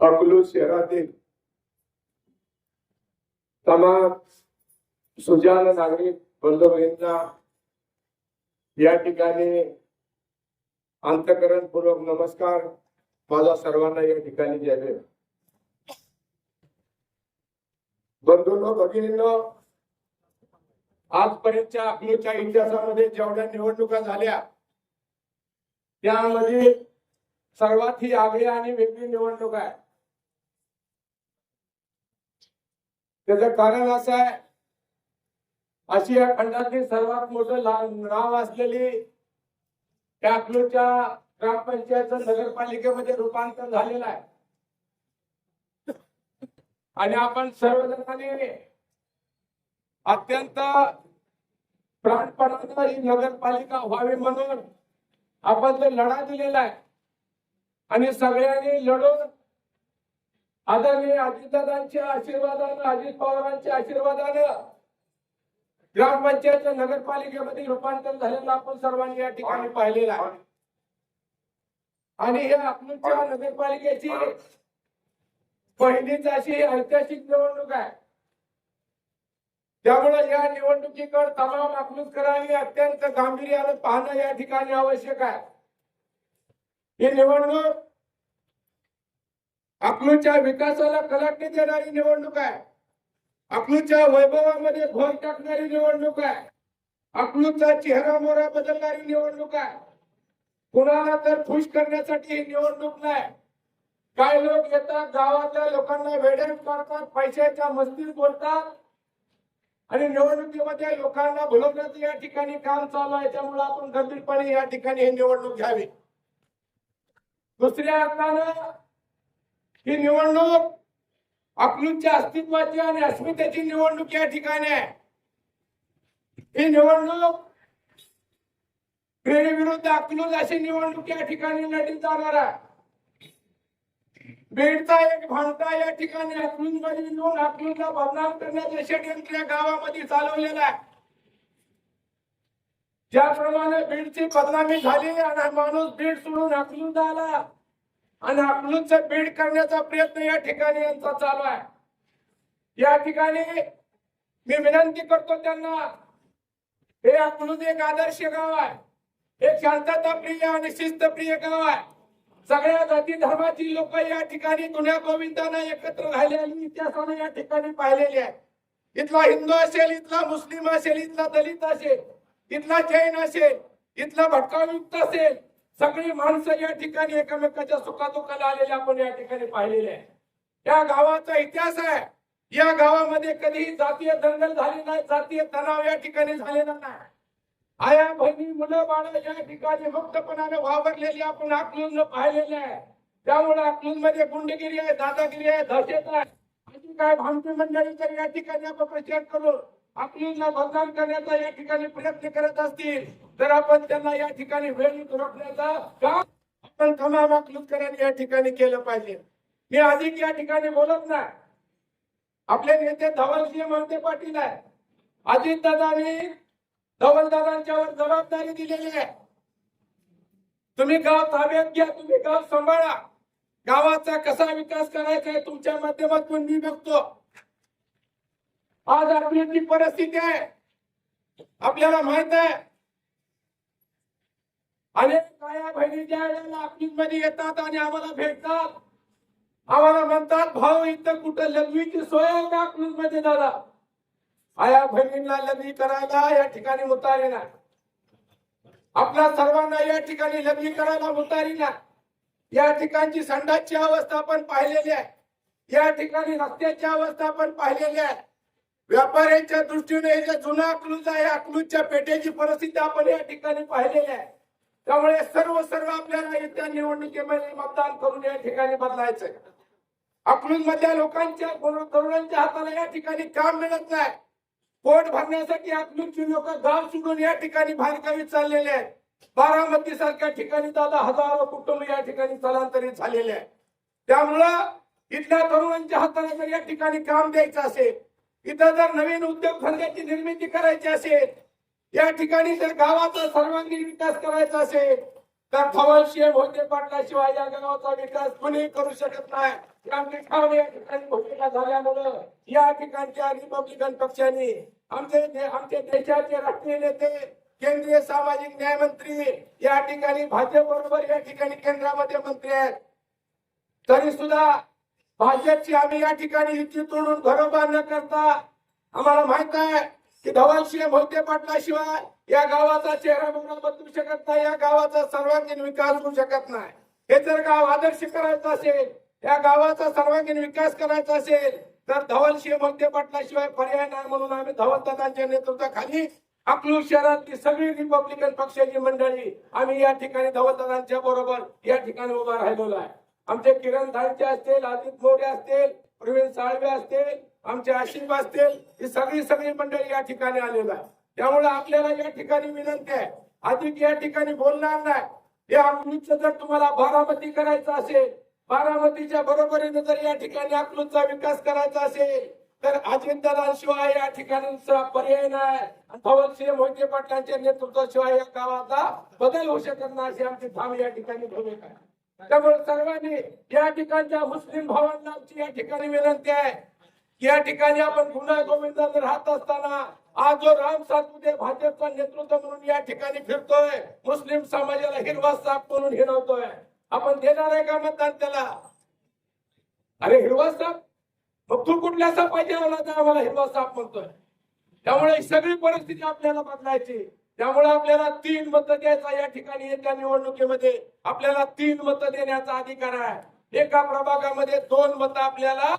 अकलू शहरातील तमाम सुजान नागरिक बंधू भगिनींना या ठिकाणी अंतकरणपूर्वक नमस्कार. माझा सर्वांना या ठिकाणी द्यावे बंधूंनो भगिनींनो आजपर्यंतच्या अकलूजच्या इतिहासामध्ये जेवढ्या निवडणुका झाल्या त्यामध्ये सर्वात ही आगळी आणि वेगळी निवडणूक आहे. त्याचं कारण असं आहे आशिया खंडातील सर्वात मोठं नाव असलेली त्या अकलूजच्या ग्रामपंचायत नगरपालिकेमध्ये रूपांतर झालेलं आहे. आणि आपण सर्वजणांनी अत्यंत प्राणपणानं ही नगरपालिका व्हावी म्हणून आपण लढा दिलेला आहे आणि सगळ्यांनी लढून आदरणीय अजितदादांच्या आशीर्वादानं अजित पवारांच्या आशीर्वादानं ग्रामपंचायत नगरपालिकेमध्ये रूपांतर झालेलं आपण सर्वांनी या ठिकाणी पाहिलेलं आहे. आणि हे अकलूजच्या नगरपालिकेची पहिलीच अशी ऐतिहासिक निवडणूक आहे. त्यामुळे या निवडणुकीकडे तमाम अकलूजकरांनी अत्यंत गांभीर्यानं पाहणं या ठिकाणी आवश्यक आहे. ही निवडणूक अकलूच्या विकासाला कलाटणी देणारी निवडणूक आहे. अकलूच्या वैभवामध्ये भर टाकणारी निवडणूक आहे. अकलूचा चेहरा मोहरा बदलणारी निवडणूक आहे. कुणाला तर खुश करण्यासाठी ही निवडणूक नाही. काही लोक येतात गावातल्या लोकांना वेड्यात करतात पैशाच्या मस्तीत बोलतात. आणि निवडणुकीमध्ये लोकांना भुलवण्याचं या ठिकाणी काम चालू आहे त्यामुळे आपण गंभीरपणे या ठिकाणी ही निवडणूक घ्यावी. दुसऱ्या अर्थानं ही निवडणूक अकलूजच्या अस्तित्वाची आणि अस्मितेची निवडणूक या ठिकाणी आहे. ही निवडणूक पेढी विरुद्ध अकलूज अशी निवडणूक या ठिकाणी लढली जाणार आहे. बीडचा एक भांडा या ठिकाणी अकलूजमध्ये येऊन अकलूजला बदनाम करण्याचं षडयंत्र या गावामध्ये चालवलेलं आहे. ज्याप्रमाणे बीडची बदनामी झाली आणि माणूस बीड सोडून अकलूज आला. आणि अकलूजचं बीड करण्याचा प्रयत्न या ठिकाणी यांचा चालू आहे. या ठिकाणी मी विनंती करतो त्यांना हे अकलूज एक आदर्श गाव आहे. एक शांतता प्रिय आणि शिस्तप्रिय गाव आहे. सगळ्या जाती धर्माची लोक या ठिकाणी गुन्ह्या गोविंदांना एकत्र राहिलेली इतिहासानं या ठिकाणी पाहिलेली आहे इथला हिंदू असेल इथला मुस्लिम असेल इथला दलित असेल इथला जैन असेल इथला भटकावयुक्त असेल सगळी माणसं या ठिकाणी एकमेकाच्या सुखादुखाला आलेले आपण या ठिकाणी पाहिलेले आहे. या गावाचा इतिहास आहे. या गावामध्ये कधीही जातीय दंगल झाली नाही जातीय तणाव या ठिकाणी झालेला नाही. आया बहिणी मुलं बाळ या ठिकाणी मुक्तपणाने वावरलेली आपण अकलूज पाहिलेले आहे. त्यामुळे अकलूजमध्ये गुंडगिरी आहे दादागिरी आहे दहशत आहे. अशी काय भामटी मंडळी तर या ठिकाणी आपण प्रचार करून आपल्याला बदनाम करण्याचा या ठिकाणी प्रयत्न करत असतील तर आपण त्यांना या ठिकाणी वेळीत रोखण्याचा काम आपण तमाम अकलूजकरांनी या ठिकाणी केलं पाहिजे. मी अधिक या ठिकाणी बोलत नाही. आपले नेते धवलसिंह मोहिते पाटील आहे अजित दादानी धवलदादांच्यावर जबाबदारी दिलेली आहे. तुम्ही गाव ताब्यात घ्या तुम्ही गाव सांभाळा. गावाचा कसा विकास करायचा आहे तुमच्या माध्यमातून मी बघतो. आज आपली परिस्थिती आहे. आपल्याला माहीत आहे. अनेक काया बहिणी ज्या वेळेला आपली मध्ये येतात आणि आम्हाला भेटतात. आम्हाला म्हणतात भाऊ इथं कुठं लघवीची सोय आहे का क्लूजमध्ये दादा? आया बहिणींना लग्नी करायला या ठिकाणी उतारे ना आपल्या सर्वांना या ठिकाणी लग्नी करायला उतारी ना या ठिकाणची संडासची अवस्था आपण पाहिलेली आहे. या ठिकाणी रस्त्याची अवस्था आपण पाहिलेली आहे. व्यापाऱ्यांच्या दृष्टीने हे जे जुना अकलूज आहे अकलूजच्या पेठेची परिस्थिती आपण या ठिकाणी पाहिलेली आहे. त्यामुळे सर्व सर्व आपल्याला येत्या निवडणुकीमध्ये मतदान करून या ठिकाणी बदलायचंय. अकलूज मधल्या लोकांच्या तरुणांच्या हाताला या ठिकाणी काम मिळत नाही. पोट भरण्यासाठी अकलूजची लोक गाव सोडून या ठिकाणी बाहेरगावी चाललेले आहेत. बारामती सारख्या ठिकाणी दादा हजारो कुटुंब या ठिकाणी स्थलांतरित झालेले आहे त्यामुळं इथल्या तरुणांच्या हाताला जर या ठिकाणी काम द्यायचं असेल इथं जर नवीन उद्योग धंद्याची निर्मिती करायची असेल या ठिकाणी जर गावाचा सर्वांगीण विकास करायचा असेल तर धवलसिंह मोहिते पाटलाशिवाय या गावाचा विकास कोणी करू शकत नाही. आमची ठाम या ठिकाणी भूमिका झाल्यामुळं या ठिकाणच्या रिपब्लिकन पक्षाने आमचे आमचे देशाचे राष्ट्रीय नेते केंद्रीय सामाजिक न्याय मंत्री या ठिकाणी भाजप बरोबर या ठिकाणी केंद्रामध्ये मंत्री आहेत. तरी सुद्धा भाजपची आम्ही या ठिकाणी युती तोडून घरोबा न करता आम्हाला माहीत आहे की धवलसिंह मोहिते पाटलाशिवाय या गावाचा चेहरा मोहरा बदलू शकत नाही या गावाचा सर्वांगीण विकास होऊ शकत नाही. हे जर गाव आदर्श करायचं असेल या गावाचा सर्वांगीण विकास करायचा असेल तर धवलसिंह मोहिते पाटलाशिवाय पर्याय नाही म्हणून आम्ही धवलदादांच्या नेतृत्वाखाली अकलूज शहरातली सगळी रिपब्लिकन पक्षाची मंडळी आम्ही या ठिकाणी धवलदादांच्या बरोबर या ठिकाणी उभा राहिलेलो आहे. आमचे किरण धानचे असतील अजित मोरे असतील प्रवीण साळवे असतील आमचे आशिफ असतील ही सगळी सगळी मंडळी या ठिकाणी आलेलं आहे त्यामुळे आपल्याला या ठिकाणी विनंती आहे. अधिक या ठिकाणी बोलणार नाही. या अकलूजचं जर तुम्हाला बारामती करायचं असेल बारामतीच्या बरोबरीने जर या ठिकाणी अकलूजचा विकास करायचा असेल तर अजितदादांशिवाय या ठिकाणी पर्याय नाही. आणि धवलसिंह मोहिते पाटलांच्या नेतृत्वाशिवाय या गावाचा बदल होऊ शकत नाही अशी आमची धाम या ठिकाणी भूमिका आहे. त्यामुळे सर्वांनी या ठिकाणच्या मुस्लिम भावांना आमची या ठिकाणी विनंती आहे. या ठिकाणी आपण गुन्हा गोविंदात राहत असताना आज जो राम सातपुते भाजपचा नेतृत्व म्हणून या ठिकाणी फिरतोय मुस्लिम समाजाला हिरवा साप म्हणून हिरवतोय आपण देणार आहे का मतदान त्याला? अरे हिरवा साप? मग तू कुठल्या सापाची आला तर आम्हाला हिरवा साप म्हणतोय? त्यामुळे ही सगळी परिस्थिती आपल्याला बदलायची. त्यामुळे आपल्याला तीन मत द्यायचा या ठिकाणी येत्या निवडणुकीमध्ये. आपल्याला तीन मत देण्याचा अधिकार आहे. एका प्रभागामध्ये दोन मत आपल्याला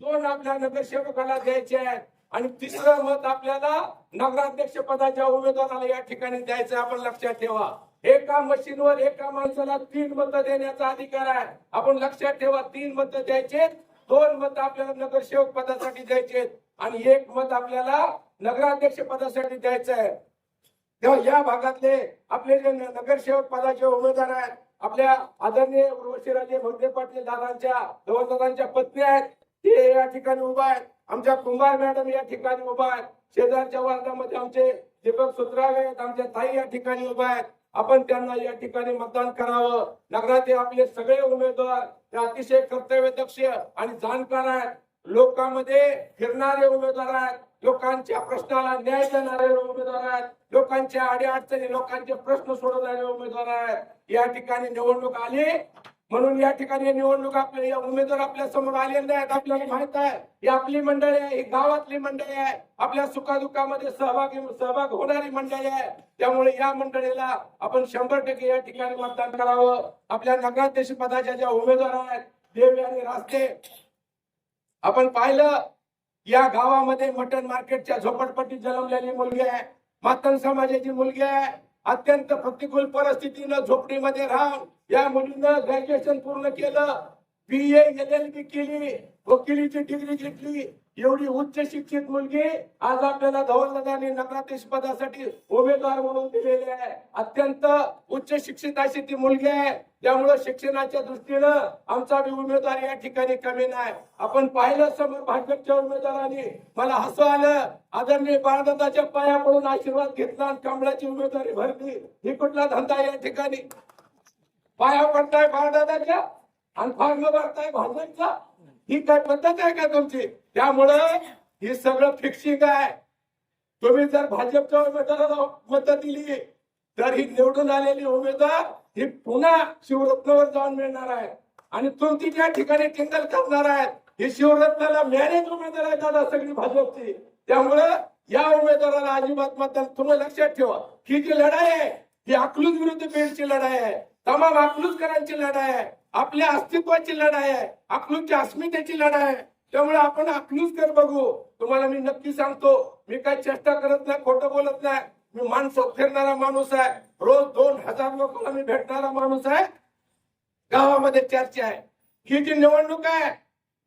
दोन आपल्या नगरसेवकाला द्यायचे आहेत. आणि तिसरं मत आपल्याला नगराध्यक्ष पदाच्या उमेदवाराला या ठिकाणी द्यायचं आहे. आपण लक्षात ठेवा. एका मशीनवर एका माणसाला तीन मत देण्याचा अधिकार आहे. आपण लक्षात ठेवा तीन मत द्यायचे दोन मत आपल्याला नगरसेवक पदासाठी द्यायचे आणि एक मत आपल्याला नगराध्यक्ष पदासाठी द्यायचं आहे. तेव्हा या भागातले आपले जे नगरसेवक पदाचे उमेदवार आहेत आपल्या आदरणीय उर्वशीराजे मोहिते पाटील दादांच्या दादांच्या पत्नी आहेत ते या ठिकाणी उभा आहेत. आमच्या कुंभार मॅडम या ठिकाणी उभा आहेत. शेजारच्या वार्डामध्ये आमचे दीपक सुत्रावे आहेत आमच्या ताई या ठिकाणी उभा आहेत. आपण त्यांना या ठिकाणी मतदान करावं. नगरातील आपले सगळे उमेदवार ते अतिशय कर्तव्यदक्ष आणि जाणकार आहेत. लोकांमध्ये फिरणारे उमेदवार आहेत लोकांच्या प्रश्नाला न्याय देणारे उमेदवार आहेत लोकांच्या अडीअडचणी लोकांचे प्रश्न सोडवणारे उमेदवार आहेत. या ठिकाणी निवडणूक आली म्हणून या ठिकाणी निवडणूक आपल्या या उमेदवार आपल्यासमोर आलेले आहेत आपल्याला माहीत आहे. ही आपली मंडळी आहे ही गावातली मंडळी आहे. आपल्या सुखादुखामध्ये सहभागी सहभाग होणारी मंडळी आहे. त्यामुळे या मंडळीला आपण शंभर टक्के या ठिकाणी मतदान करावं. आपल्या नगराध्यक्ष पदाच्या ज्या उमेदवार आहेत देव आणि रास्ते आपण पाहिलं या गावामध्ये मटन मार्केटच्या झोपडपट्टीत जन्मलेली मुलगी आहे. मातन समाजाची मुलगी आहे. अत्यंत प्रतिकूल परिस्थितीनं झोपडीमध्ये राहून या मुलीनं ग्रॅज्युएशन पूर्ण केलं. बी एल एल बी केली. वकिलीची डिग्री घेतली. एवढी उच्च शिक्षित मुलगी आज आपल्याला धवलदादांनी नगराध्यक्ष पदासाठी उमेदवार म्हणून दिलेली आहे. अत्यंत उच्च शिक्षित अशी ती मुलगी आहे. त्यामुळे शिक्षणाच्या दृष्टीनं आमचा बी उमेदवार या ठिकाणी कमी नाही. आपण पाहिलं समोर भाजपच्या उमेदवारांनी. मला हसू आलं. आदरणीय बाळदादाच्या पाया पडून आशीर्वाद घेतला आणि कमळाची उमेदवारी भरली. ही कुठला धंदा या ठिकाणी? पाया पडताय बाळदादाच्या? आणि फार्म भरताय भाजपचा? ही काय पद्धत आहे का तुमची? त्यामुळं हे सगळं फिक्सिंग आहे. तुम्ही जर भाजपच्या उमेदवाराला मत दिली तर ही निवडून आलेली उमेदवार ही पुन्हा शिवरत्नावर जाऊन मिळणार आहे. आणि तुमची त्या ठिकाणी टिंगल करणार आहेत ही शिवरत्नाला मॅरेज उमेदवार आहे दादा सगळी भाजपची. त्यामुळं या उमेदवाराला अजिबात मतदान तुम्ही लक्षात ठेवा. ही जी लढाई आहे ही अकलूज विरुद्ध बीडची लढाई आहे. तमाम अकलूजकरांची लढाई आहे. आपल्या अस्तित्वाची लढाई आहे. अकलूजच्या अस्मितेची लढाई आहे. त्यामुळे आपण अकलूजकर बघू. तुम्हाला मी नक्की सांगतो मी काही चेष्टा करत नाही खोटं बोलत नाही. मी माणसं फिरणारा माणूस आहे. रोज दोन हजार लोकांना मी भेटणारा माणूस आहे. गावामध्ये चर्चा आहे. ही जी निवडणूक आहे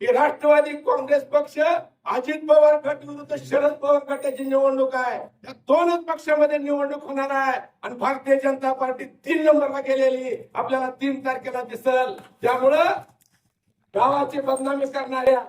ही राष्ट्रवादी काँग्रेस पक्ष अजित पवार गट विरुद्ध शरद पवार गटाची निवडणूक आहे. या दोनच पक्षामध्ये निवडणूक होणार आहे. आणि भारतीय जनता पार्टी तीन नंबरला गेलेली. आपल्याला तीन तारखेला दिसल. त्यामुळं गावाची बदनामी करणाऱ्या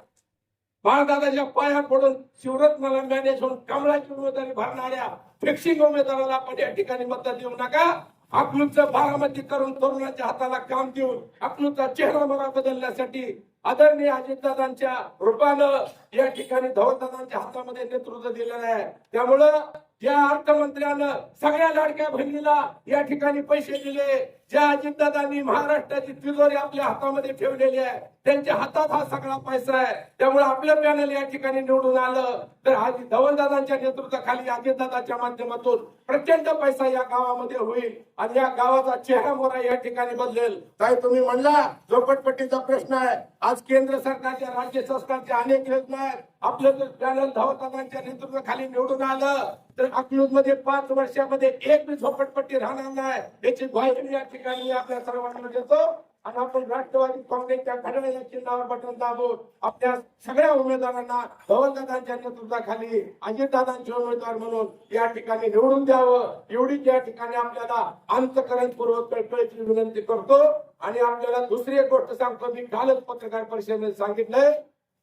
बाळदादाच्या पाया पडून शिवरत्न रंगाने होऊन कमळाची उमेदवारी भरणाऱ्या फिक्सिंग उमेदवाराला आपण या ठिकाणी मत देऊ नका. अकलूजचं बारामती करून तरुणाच्या हाताला काम देऊन अकलूजचा चेहरा मला बदलण्यासाठी आदरणीय अजितदादांच्या रूपानं या ठिकाणी धवलदादांच्या हातामध्ये नेतृत्व दिलेलं आहे. त्यामुळं या अर्थमंत्र्यानं सगळ्या लाडक्या बहिणीला या ठिकाणी पैसे दिले. ज्या अजितदादांनी महाराष्ट्राची तिजोरी आपल्या हातामध्ये ठेवलेली आहे त्यांच्या हातात हा सगळा पैसा आहे. त्यामुळे आपलं पॅनल या ठिकाणी निवडून आलं तर आज धवलदादांच्या नेतृत्वाखाली अजितदादाच्या माध्यमातून प्रचंड पैसा या गावामध्ये होईल आणि या गावाचा चेहरा मोरा या ठिकाणी बदलेल. काय तुम्ही म्हणला झोपटपट्टीचा प्रश्न आहे. आज केंद्र सरकारच्या राज्य सरकारच्या अनेक योजना आहेत. आपलं जर पॅनल धवलदादांच्या नेतृत्वाखाली निवडून आलं तर अकलूजमध्ये पाच वर्षामध्ये एक बी झोपडपट्टी राहणार नाही. याची ग्वाही या ठिकाणी आपल्या सर्वांना देतो. आणि आपण राष्ट्रवादी काँग्रेसच्या घड्याळ्याच्या चिन्हावर बटन दाबून आपल्या सगळ्या उमेदवारांना धवलदादांच्या नेतृत्वाखाली अजितदादांचे उमेदवार म्हणून या ठिकाणी निवडून द्यावं. एवढीच या ठिकाणी आपल्याला अंतकरणपूर्वक कळकळीची विनंती करतो. आणि आपल्याला दुसरी एक गोष्ट सांगतो मी कालच पत्रकार परिषदेमध्ये सांगितलंय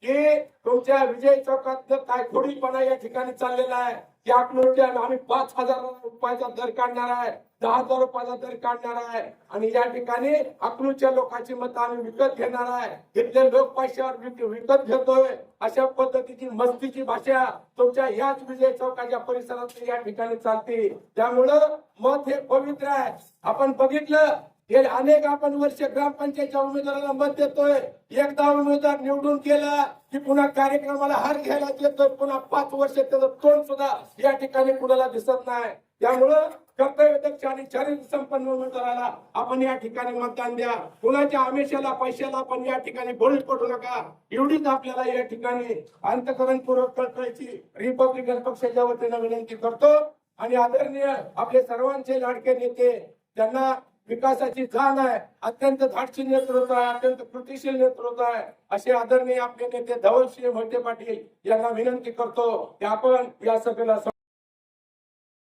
की तुमच्या विजय चौकात काय खोडीपणा या ठिकाणी चाललेला आहे? की अकलूजच्या आम्ही पाच हजार रुपयाचा दर काढणार आहे दहा हजार रुपयाचा दर काढणार आहे? आणि या ठिकाणी अकलूच्या लोकांची मत आम्ही विकत घेणार आहे. तिथले लोक पैशावर विकत घेतोय. अशा पद्धतीची मस्तीची भाषा तुमच्या ह्याच विजय चौकाच्या परिसरात या ठिकाणी चालते. त्यामुळं मत हे पवित्र आहे. आपण बघितलं हे अनेक आपण वर्ष ग्रामपंचायतच्या उमेदवाराला मत देतोय. एकदा उमेदवार निवडून गेला की पुन्हा कार्यक्रमाला हार घ्यायला येतोय पुन्हा पाच वर्ष त्याचं तोंड सुद्धा या ठिकाणी कुणाला दिसत नाही. त्यामुळं कर्तव्यदक्ष आणि चारित्र्य संपन्न उमेदवाराला आपण या ठिकाणी मतदान द्या. कुणाच्या आमिषाला पैशाला आपण या ठिकाणी बळी पडू नका. एवढीच आपल्याला या ठिकाणी अंतकरणपूर्वक कळकळीची रिपब्लिकन पक्षाच्या वतीनं विनंती करतो. आणि आदरणीय आपले सर्वांचे लाडके नेते त्यांना विकासाची जाण आहे. अत्यंत धाडशी नेतृत्व आहे अत्यंत कृतिशील नेतृत्व आहे. असे आदरणीय आपले नेते धवलसिंह मोहिते पाटील यांना विनंती करतो की आपण या सभेला